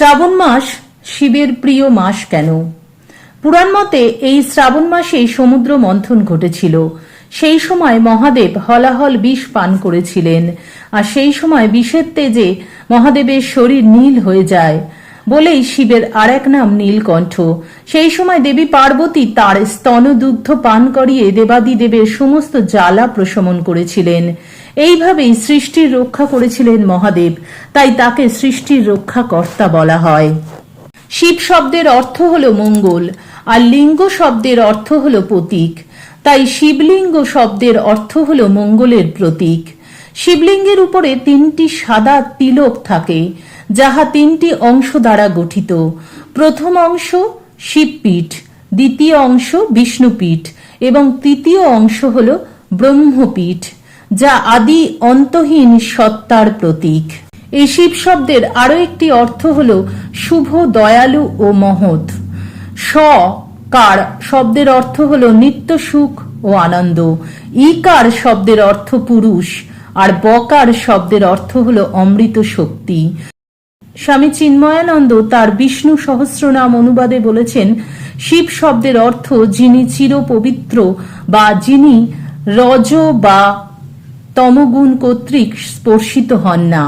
শ্রাবণ মাস শিবের প্রিয় মাস কেন? পুরাণ মতে এই শ্রাবণ মাসে সমুদ্র মন্থন ঘটেছিল। সেই সময় মহাদেব হলাহল বিষ পান করেছিলেন। আর সেই সময় বিষের তেজে মহাদেবের শরীর নীল হয়ে যায়। বলেই শিবের আর এক নাম নীলকণ্ঠ। সেই সময় দেবী পার্বতী তার স্তনদুগ্ধ পান করিয়ে দেবাদিদেবের সমস্ত জ্বালা প্রশমন করেছিলেন। এইভাবেই সৃষ্টির রক্ষা করেছিলেন মহাদেব, তাই তাকে সৃষ্টির রক্ষাকর্তা বলা হয়। শিব শব্দের অর্থ হল মঙ্গল, আর লিঙ্গ শব্দের অর্থ হল প্রতীক। তাই শিবলিঙ্গ শব্দের অর্থ হল মঙ্গলের প্রতীক। শিবলিঙ্গের উপরে তিনটি সাদা তিলক থাকে, যাহা তিনটি অংশ দ্বারা গঠিত। প্রথম অংশ শিবপীঠ, দ্বিতীয় অংশ বিষ্ণুপীঠ, এবং তৃতীয় অংশ হল ব্রহ্মপীঠ, যা আদি অন্তহীন সত্তার প্রতীক। এই শিব শব্দের আরও একটি অর্থ হল শুভ, দয়ালু ও মহৎ। স, কার শব্দের অর্থ হল নিত্য সুখ ও আনন্দ। ইকার শব্দের অর্থ পুরুষ। আর বকার শব্দের অর্থ হল অমৃত শক্তি। স্বামী চিন্ময়ানন্দ তার বিষ্ণু সহস্রনাম অনুবাদে বলেছেন, শিব শব্দের অর্থ যিনি চির পবিত্র বা যিনি রজ বা তমগুণ কর্তৃক স্পর্শিত হন না।